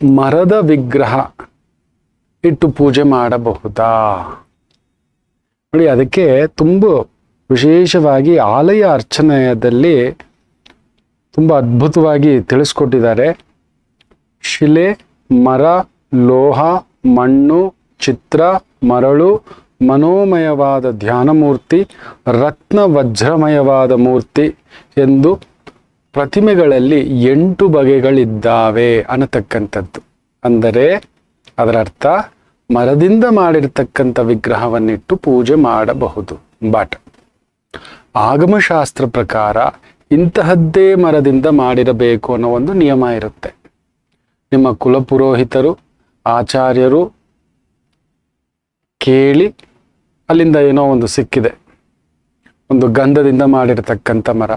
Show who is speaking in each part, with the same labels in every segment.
Speaker 1: ಮರದ ವಿಗ್ರಹ ಇಟ್ಟು ಪೂಜೆ ಮಾಡಬಹುದಾ? ನೋಡಿ, ಅದಕ್ಕೆ ತುಂಬ ವಿಶೇಷವಾಗಿ ಆಲಯ ಅರ್ಚನೆಯಲ್ಲಿ ತುಂಬ ಅದ್ಭುತವಾಗಿ ತಿಳಿಸ್ಕೊಟ್ಟಿದ್ದಾರೆ. ಶಿಲೆ, ಮರ, ಲೋಹ, ಮಣ್ಣು, ಚಿತ್ರ, ಮರಳು, ಮನೋಮಯವಾದ ಧ್ಯಾನ ಮೂರ್ತಿ ರತ್ನ ವಜ್ರಮಯವಾದ ಮೂರ್ತಿ ಎಂದು ಪ್ರತಿಮೆಗಳಲ್ಲಿ ಎಂಟು ಬಗೆಗಳಿದ್ದಾವೆ ಅನ್ನತಕ್ಕಂಥದ್ದು. ಅಂದರೆ ಅದರ ಅರ್ಥ ಮರದಿಂದ ಮಾಡಿರ್ತಕ್ಕಂಥ ವಿಗ್ರಹವನ್ನಿಟ್ಟು ಪೂಜೆ ಮಾಡಬಹುದು. ಬಟ್. ಆಗಮಶಾಸ್ತ್ರ ಪ್ರಕಾರ ಇಂತಹದ್ದೇ ಮರದಿಂದ ಮಾಡಿರಬೇಕು ಅನ್ನೋ ಒಂದು ನಿಯಮ ಇರುತ್ತೆ. ನಿಮ್ಮ ಕುಲಪುರೋಹಿತರು, ಆಚಾರ್ಯರು ಕೇಳಿ ಅಲ್ಲಿಂದ ಏನೋ ಒಂದು ಸಿಕ್ಕಿದೆ. ಒಂದು ಗಂಧದಿಂದ ಮಾಡಿರತಕ್ಕಂಥ ಮರ.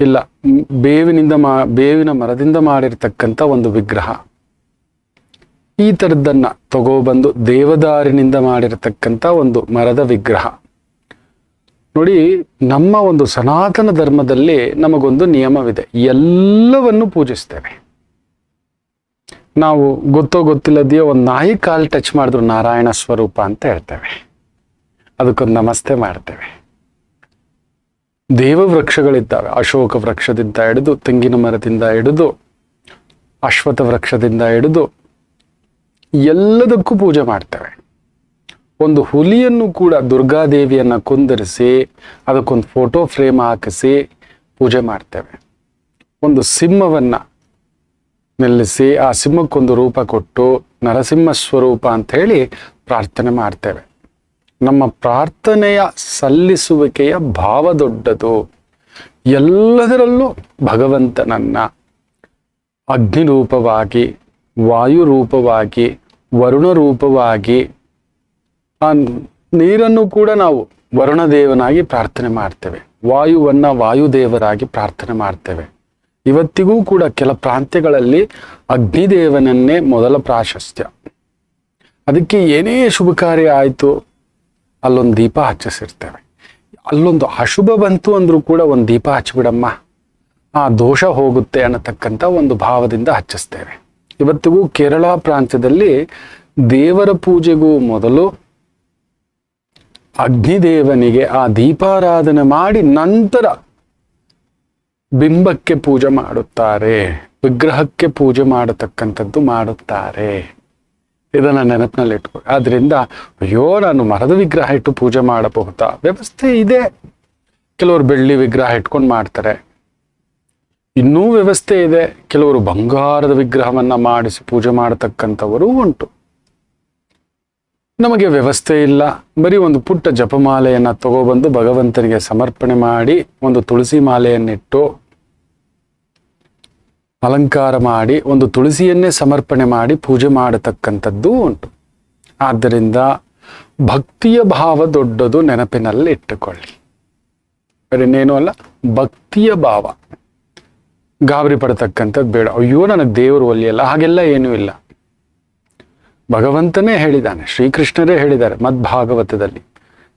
Speaker 1: ಇಲ್ಲ. ಬೇವಿನಿಂದ ಮಾ, ಬೇವಿನ ಮರದಿಂದ ಮಾಡಿರ್ತಕ್ಕಂಥ ಒಂದು ವಿಗ್ರಹ. ಈ ಥರದ್ದನ್ನು ತಗೋಬಂದು ದೇವದಾರಿನಿಂದ ಮಾಡಿರತಕ್ಕಂಥ ಒಂದು ಮರದ ವಿಗ್ರಹ. ನೋಡಿ, ನಮ್ಮ ಒಂದು ಸನಾತನ ಧರ್ಮದಲ್ಲಿ ನಮಗೊಂದು ನಿಯಮವಿದೆ. ಎಲ್ಲವನ್ನು ಪೂಜಿಸ್ತೇವೆ. ನಾವು ಗೊತ್ತೋ ಗೊತ್ತಿಲ್ಲದೆಯೋ ಒಂದು ನಾಯಿ ಕಾಲು ಟಚ್ ಮಾಡಿದ್ರು ನಾರಾಯಣ ಸ್ವರೂಪ ಅಂತ ಹೇಳ್ತೇವೆ. ಅದಕ್ಕೊಂದು ನಮಸ್ತೆ ಮಾಡ್ತೇವೆ. ದೇವ ವೃಕ್ಷಗಳಿದ್ದಾವೆ ಅಶೋಕ ವೃಕ್ಷದಿಂದ ಹಿಡಿದು, ತೆಂಗಿನ ಮರದಿಂದ ಹಿಡಿದು ಅಶ್ವಥ ವೃಕ್ಷದಿಂದ ಹಿಡಿದು ಎಲ್ಲದಕ್ಕೂ ಪೂಜೆ ಮಾಡ್ತೇವೆ. ಒಂದು ಹುಲಿಯನ್ನು ಕೂಡ ದುರ್ಗಾದೇವಿಯನ್ನು ಕುಂದರಿಸಿ, ಅದಕ್ಕೊಂದು ಫೋಟೋ ಫ್ರೇಮ್ ಹಾಕಿಸಿ ಪೂಜೆ ಮಾಡ್ತೇವೆ. ಒಂದು ಸಿಂಹವನ್ನು ನಿಲ್ಲಿಸಿ, ಆ ಸಿಂಹಕ್ಕೊಂದು ರೂಪ ಕೊಟ್ಟು ನರಸಿಂಹ ಸ್ವರೂಪ ಅಂತ ಹೇಳಿ ಪ್ರಾರ್ಥನೆ ಮಾಡ್ತೇವೆ. ನಮ್ಮ ಪ್ರಾರ್ಥನೆಯ ಸಲ್ಲಿಸುವಿಕೆಯ ಭಾವ ದೊಡ್ಡದು. ಎಲ್ಲದರಲ್ಲೂ ಭಗವಂತನನ್ನ ಅಗ್ನಿ ರೂಪವಾಗಿ ವಾಯು ರೂಪವಾಗಿ ವರುಣ ರೂಪವಾಗಿ ಆ ನೀರನ್ನು ಕೂಡ ನಾವು ವರುಣದೇವನಾಗಿ ಪ್ರಾರ್ಥನೆ ಮಾಡ್ತೇವೆ. ವಾಯುವನ್ನ ವಾಯುದೇವರಾಗಿ ಪ್ರಾರ್ಥನೆ ಮಾಡ್ತೇವೆ. ಇವತ್ತಿಗೂ ಕೂಡ ಕೆಲ ಪ್ರಾಂತ್ಯಗಳಲ್ಲಿ ಅಗ್ನಿದೇವನನ್ನೇ ಮೊದಲ ಪ್ರಾಶಸ್ತ್ಯ. ಅದಕ್ಕೆ ಏನೇ ಶುಭ ಕಾರ್ಯ ಆಯಿತು ಅಲ್ಲೊಂದು ದೀಪ ಹಚ್ಚಿಸಿರ್ತೇವೆ. ಅಲ್ಲೊಂದು ಅಶುಭ ಬಂತು ಅಂದರೂ ಕೂಡ ಒಂದು ದೀಪ ಹಚ್ಚಿಬಿಡಮ್ಮ ಆ ದೋಷ ಹೋಗುತ್ತೆ ಅನ್ನತಕ್ಕಂಥ ಒಂದು ಭಾವದಿಂದ ಹಚ್ಚಿಸ್ತೇವೆ. ಇವತ್ತಿಗೂ ಕೇರಳ ಪ್ರಾಂತ್ಯದಲ್ಲಿ ದೇವರ ಪೂಜೆಗೂ ಮೊದಲು ಅಗ್ನಿದೇವನಿಗೆ ಆ ದೀಪಾರಾಧನೆ ಮಾಡಿ ನಂತರ ಬಿಂಬಕ್ಕೆ ಪೂಜೆ ಮಾಡುತ್ತಾರೆ. ವಿಗ್ರಹಕ್ಕೆ ಪೂಜೆ ಮಾಡತಕ್ಕಂಥದ್ದು ಮಾಡುತ್ತಾರೆ. ಇದನ್ನ ನೆನಪಿನಲ್ಲಿ ಇಟ್ಕೊ ಆದ್ರಿಂದ, ಅಯ್ಯೋ, ನಾನು ಮರದ ವಿಗ್ರಹ ಇಟ್ಟು ಪೂಜೆ ಮಾಡಬಹುದಾ? ವ್ಯವಸ್ಥೆ ಇದೆ. ಕೆಲವರು ಬೆಳ್ಳಿ ವಿಗ್ರಹ ಇಟ್ಕೊಂಡು ಮಾಡ್ತಾರೆ. ಇನ್ನೂ ವ್ಯವಸ್ಥೆ ಇದೆ. ಕೆಲವರು ಬಂಗಾರದ ವಿಗ್ರಹವನ್ನ ಮಾಡಿಸಿ ಪೂಜೆ ಮಾಡತಕ್ಕಂಥವರು ಉಂಟು. ನಮಗೆ ವ್ಯವಸ್ಥೆ ಇಲ್ಲ. ಬರೀ ಒಂದು ಪುಟ್ಟ ಜಪಮಾಲೆಯನ್ನ ತಗೊಬಂದು ಭಗವಂತನಿಗೆ ಸಮರ್ಪಣೆ ಮಾಡಿ, ಒಂದು ತುಳಸಿ ಮಾಲೆಯನ್ನಿಟ್ಟು ಅಲಂಕಾರ ಮಾಡಿ, ಒಂದು ತುಳಸಿಯನ್ನೇ ಸಮರ್ಪಣೆ ಮಾಡಿ ಪೂಜೆ ಮಾಡತಕ್ಕಂಥದ್ದು ಉಂಟು. ಆದ್ದರಿಂದ ಭಕ್ತಿಯ ಭಾವ ದೊಡ್ಡದು ನೆನಪಿನಲ್ಲಿ ಇಟ್ಟುಕೊಳ್ಳಿ. ಬೇರೆ ಇನ್ನೇನು ಅಲ್ಲ, ಭಕ್ತಿಯ ಭಾವ. ಗಾಬರಿ ಪಡತಕ್ಕಂಥದ್ದು ಬೇಡ. ಅಯ್ಯೋ ನನಗೆ ದೇವರು ಒಲಿಯಲ್ಲ, ಹಾಗೆಲ್ಲ ಏನೂ ಇಲ್ಲ. ಭಗವಂತನೇ ಹೇಳಿದ್ದಾನೆ, ಶ್ರೀಕೃಷ್ಣರೇ ಹೇಳಿದ್ದಾರೆ ಮದ್ಭಾಗವತದಲ್ಲಿ,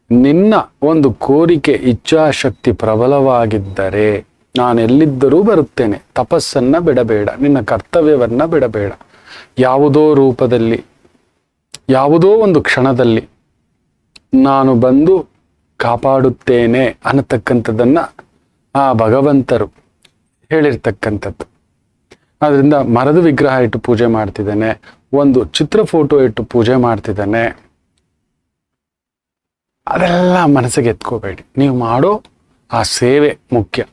Speaker 1: ನಿನ್ನ ಒಂದು ಕೋರಿಕೆ ಇಚ್ಛಾಶಕ್ತಿ ಪ್ರಬಲವಾಗಿದ್ದರೆ ನಾನೆಲ್ಲಿದ್ದರೂ ಬರುತ್ತೇನೆ. ತಪಸ್ಸನ್ನ ಬಿಡಬೇಡ. ನಿನ್ನ ಕರ್ತವ್ಯವನ್ನ ಬಿಡಬೇಡ. ಯಾವುದೋ ರೂಪದಲ್ಲಿ, ಯಾವುದೋ ಒಂದು ಕ್ಷಣದಲ್ಲಿ ನಾನು ಬಂದು ಕಾಪಾಡುತ್ತೇನೆ ಅನ್ನತಕ್ಕಂಥದ್ದನ್ನ ಆ ಭಗವಂತರು ಹೇಳಿರ್ತಕ್ಕಂಥದ್ದು. ಆದ್ದರಿಂದ ಮರದ ವಿಗ್ರಹ ಇಟ್ಟು ಪೂಜೆ ಮಾಡ್ತಿದ್ದಾನೆ. ಒಂದು ಚಿತ್ರ ಫೋಟೋ ಇಟ್ಟು ಪೂಜೆ ಮಾಡ್ತಿದ್ದಾನೆ. ಅದೆಲ್ಲ ಮನಸ್ಸಿಗೆ ಎತ್ಕೋಬೇಡಿ. ನೀವು ಮಾಡೋ ಆ ಸೇವೆ ಮುಖ್ಯ.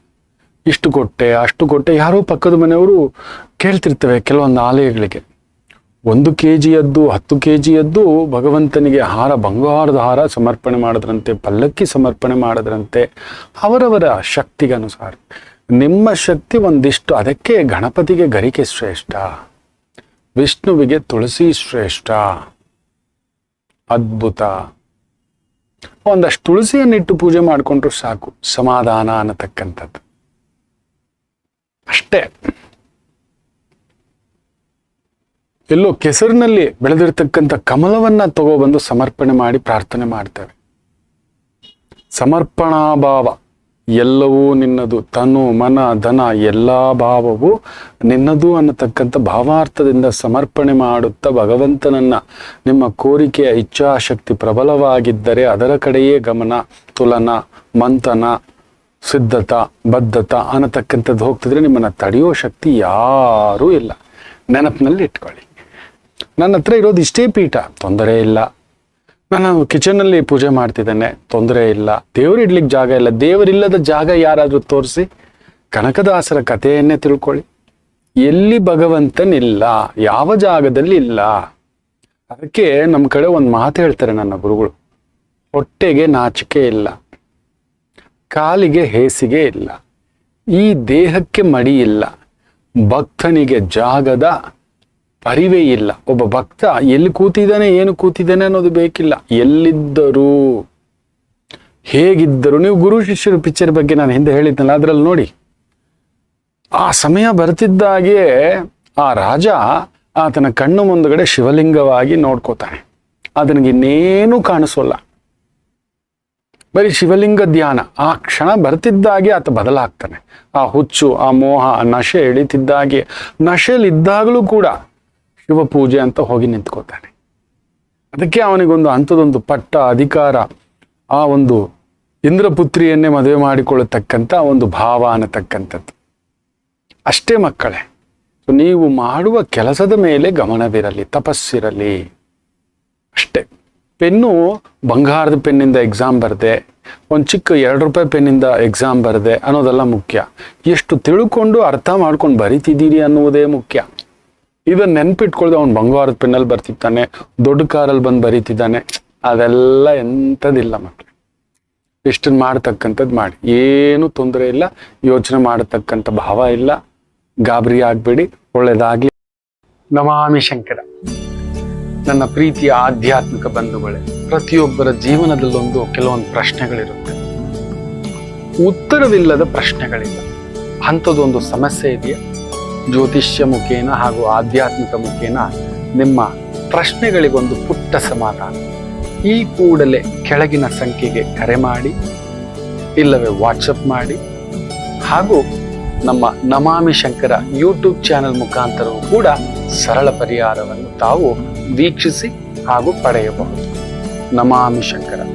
Speaker 1: ಇಷ್ಟು ಕೊಟ್ಟೆ, ಅಷ್ಟು ಕೊಟ್ಟೆ. ಯಾರೋ ಪಕ್ಕದ ಮನೆಯವರು ಕೇಳ್ತಿರ್ತವೆ ಕೆಲವೊಂದು ಆಲಯಗಳಿಗೆ. ಒಂದು ಕೆ ಜಿಯದ್ದು ಹತ್ತು ಕೆ ಜಿಯದ್ದು ಭಗವಂತನಿಗೆ ಹಾರ, ಬಂಗಾರದ ಹಾರ ಸಮರ್ಪಣೆ ಮಾಡಿದ್ರಂತೆ, ಪಲ್ಲಕ್ಕಿ ಸಮರ್ಪಣೆ ಮಾಡಿದ್ರಂತೆ. ಅವರವರ ಶಕ್ತಿಗನುಸಾರ. ನಿಮ್ಮ ಶಕ್ತಿ ಒಂದಿಷ್ಟು, ಅದಕ್ಕೆ ಗಣಪತಿಗೆ ಗರಿಕೆ ಶ್ರೇಷ್ಠ. ವಿಷ್ಣುವಿಗೆ ತುಳಸಿ ಶ್ರೇಷ್ಠ. ಅದ್ಭುತ. ಒಂದಷ್ಟು ತುಳಸಿಯನ್ನಿಟ್ಟು ಪೂಜೆ ಮಾಡಿಕೊಂಡ್ರು ಸಾಕು. ಸಮಾಧಾನ ಅನ್ನತಕ್ಕಂಥದ್ದು. ಅಷ್ಟೇ. ಎಲ್ಲೋ ಕೆಸರಿನಲ್ಲಿ ಬೆಳೆದಿರ್ತಕ್ಕಂಥ ಕಮಲವನ್ನ ತಗೊಬಂದು ಸಮರ್ಪಣೆ ಮಾಡಿ ಪ್ರಾರ್ಥನೆ ಮಾಡ್ತೇವೆ. ಸಮರ್ಪಣಾ ಭಾವ, ಎಲ್ಲವೂ ನಿನ್ನದು, ತನು, ಮನ, ಧನ, ಎಲ್ಲ ಭಾವವು ನಿನ್ನದು ಅನ್ನತಕ್ಕಂಥ ಭಾವಾರ್ಥದಿಂದ ಸಮರ್ಪಣೆ ಮಾಡುತ್ತಾ ಭಗವಂತನನ್ನ ನಿಮ್ಮ ಕೋರಿಕೆಯ ಇಚ್ಛಾಶಕ್ತಿ ಪ್ರಬಲವಾಗಿದ್ದರೆ ಅದರ ಕಡೆಯೇ ಗಮನ, ತುಲನ, ಮಂಥನ ಸಿದ್ಧತ, ಬದ್ಧತ ಅನ್ನತಕ್ಕಂಥದ್ದು ಹೋಗ್ತಿದ್ರೆ ನಿಮ್ಮನ್ನು ತಡೆಯೋ ಶಕ್ತಿ ಯಾರೂ ಇಲ್ಲ. ನೆನಪಿನಲ್ಲಿ ಇಟ್ಕೊಳ್ಳಿ. ನನ್ನ ಹತ್ರ ಇರೋದು ಇಷ್ಟೇ ಪೀಠ, ತೊಂದರೆ ಇಲ್ಲ. ನಾನು ಕಿಚನಲ್ಲಿ ಪೂಜೆ ಮಾಡ್ತಿದ್ದೇನೆ, ತೊಂದರೆ ಇಲ್ಲ. ದೇವರು ಇಡ್ಲಿಕ್ಕೆ ಜಾಗ ಇಲ್ಲ. ದೇವರಿಲ್ಲದ ಜಾಗ ಯಾರಾದರೂ ತೋರಿಸಿ, ಕನಕದಾಸರ ಕಥೆಯನ್ನೇ ತಿಳ್ಕೊಳ್ಳಿ. ಎಲ್ಲಿ ಭಗವಂತನಿಲ್ಲ, ಯಾವ ಜಾಗದಲ್ಲಿ ಇಲ್ಲ. ಅದಕ್ಕೆ ನಮ್ಮ ಕಡೆ ಒಂದು ಮಾತು ಹೇಳ್ತಾರೆ ನನ್ನ ಗುರುಗಳು. ಹೊಟ್ಟೆಗೆ ನಾಚಿಕೆ ಇಲ್ಲ. ಕಾಲಿಗೆ ಹೇಸಿಗೆ ಇಲ್ಲ. ಈ ದೇಹಕ್ಕೆ ಮಡಿ ಇಲ್ಲ. ಭಕ್ತನಿಗೆ ಜಾಗದ ಪರಿವೇ ಇಲ್ಲ. ಒಬ್ಬ ಭಕ್ತ ಎಲ್ಲಿ ಕೂತಿದ್ದಾನೆ, ಏನು ಕೂತಿದ್ದಾನೆ ಅನ್ನೋದು ಬೇಕಿಲ್ಲ. ಎಲ್ಲಿದ್ದರೂ, ಹೇಗಿದ್ದರು, ನೀವು ಗುರು ಶಿಷ್ಯರು ಪಿಕ್ಚರ್ ಬಗ್ಗೆ ನಾನು ಹಿಂದೆ ಹೇಳಿದ್ನಲ್ಲ, ಅದರಲ್ಲಿ ನೋಡಿ. ಆ ಸಮಯ ಬರ್ತಿದ್ದಾಗೆ ಆ ರಾಜ ಆತನ ಕಣ್ಣು ಮುಂದುಗಡೆ ಶಿವಲಿಂಗವಾಗಿ ನೋಡ್ಕೋತಾನೆ. ಅದನಿಗೆ ಇನ್ನೇನು ಕಾಣಿಸೋಲ್ಲ. ಬರೀ ಶಿವಲಿಂಗ ಧ್ಯಾನ. ಆ ಕ್ಷಣ ಬರ್ತಿದ್ದಾಗೆ ಆತ ಬದಲಾಗ್ತಾನೆ. ಆ ಹುಚ್ಚು, ಆ ಮೋಹ, ಆ ನಶೆ ಎಳಿತಿದ್ದಾಗೆ. ನಶೆಯಲ್ಲಿದ್ದಾಗಲೂ ಕೂಡ ಶಿವ ಪೂಜೆ ಅಂತ ಹೋಗಿ ನಿಂತ್ಕೋತಾನೆ. ಅದಕ್ಕೆ ಅವನಿಗೊಂದು ಅಂಥದೊಂದು ಪಟ್ಟ ಅಧಿಕಾರ, ಆ ಒಂದು ಇಂದ್ರಪುತ್ರಿಯನ್ನೇ ಮದುವೆ ಮಾಡಿಕೊಳ್ಳತಕ್ಕಂಥ ಒಂದು ಭಾವ ಅನ್ನತಕ್ಕಂಥದ್ದು. ಅಷ್ಟೇ ಮಕ್ಕಳೇ, ನೀವು ಮಾಡುವ ಕೆಲಸದ ಮೇಲೆ ಗಮನವಿರಲಿ, ತಪಸ್ಸಿರಲಿ. ಅಷ್ಟೇ. ಪೆನ್ನು ಬಂಗಾರದ ಪೆನ್ನಿಂದ ಎಕ್ಸಾಮ್ ಬರದೆ, ಒಂದು ಚಿಕ್ಕ ಎರಡು ರೂಪಾಯಿ ಪೆನ್ನಿಂದ ಎಕ್ಸಾಮ್ ಬರದೆ ಅನ್ನೋದೆಲ್ಲ ಮುಖ್ಯ. ಎಷ್ಟು ತಿಳ್ಕೊಂಡು ಅರ್ಥ ಮಾಡ್ಕೊಂಡು ಬರಿತಿದ್ದೀರಿ ಅನ್ನುವುದೇ ಮುಖ್ಯ. ಇದನ್ನು ನೆನ್ಪಿಟ್ಕೊಳ್ದೆ ಅವ್ನು ಬಂಗಾರದ ಪೆನ್ನಲ್ಲಿ ಬರ್ತಿದ್ದಾನೆ ದೊಡ್ಡ ಕಾರಲ್ಲಿ ಬಂದು ಬರಿತಿದ್ದಾನೆ, ಅದೆಲ್ಲ ಎಂಥದ್ದಿಲ್ಲ ಮಕ್ಕಳು ಇಷ್ಟನ್ನು ಮಾಡ್ತಕ್ಕಂಥದ್ದು ಮಾಡಿ. ಏನು ತೊಂದರೆ ಇಲ್ಲ, ಯೋಚನೆ ಮಾಡತಕ್ಕಂಥ ಭಾವ ಇಲ್ಲ. ಗಾಬರಿ ಆಗಬೇಡಿ, ಒಳ್ಳೇದಾಗ್ಲಿ. ನಮಾಮಿ ಶಂಕರ. ನನ್ನ ಪ್ರೀತಿಯ ಆಧ್ಯಾತ್ಮಿಕ ಬಂಧುಗಳೇ, ಪ್ರತಿಯೊಬ್ಬರ ಜೀವನದಲ್ಲೊಂದು ಕೆಲವೊಂದು ಪ್ರಶ್ನೆಗಳಿರುತ್ತೆ. ಉತ್ತರವಿಲ್ಲದ ಪ್ರಶ್ನೆಗಳಿಲ್ಲ. ಅಂಥದ್ದೊಂದು ಸಮಸ್ಯೆ ಇದೆಯಾ? ಜ್ಯೋತಿಷ್ಯ ಮುಖೇನ ಹಾಗೂ ಆಧ್ಯಾತ್ಮಿಕ ಮುಖೇನ ನಿಮ್ಮ ಪ್ರಶ್ನೆಗಳಿಗೊಂದು ಪುಟ್ಟ ಸಮಾಧಾನ. ಈ ಕೂಡಲೇ ಕೆಳಗಿನ ಸಂಖ್ಯೆಗೆ ಕರೆ ಮಾಡಿ, ಇಲ್ಲವೇ ವಾಟ್ಸಪ್ ಮಾಡಿ, ಹಾಗೂ ನಮ್ಮ ನಮಾಮಿ ಶಂಕರ ಯೂಟ್ಯೂಬ್ ಚಾನೆಲ್ ಮುಖಾಂತರವೂ ಕೂಡ ಸರಳ ಪರಿಹಾರವನ್ನು ತಾವು ವೀಕ್ಷಿಸಿ ಹಾಗೂ ಪಡೆಯಬಹುದು. ನಮಾಮಿ ಶಂಕರ.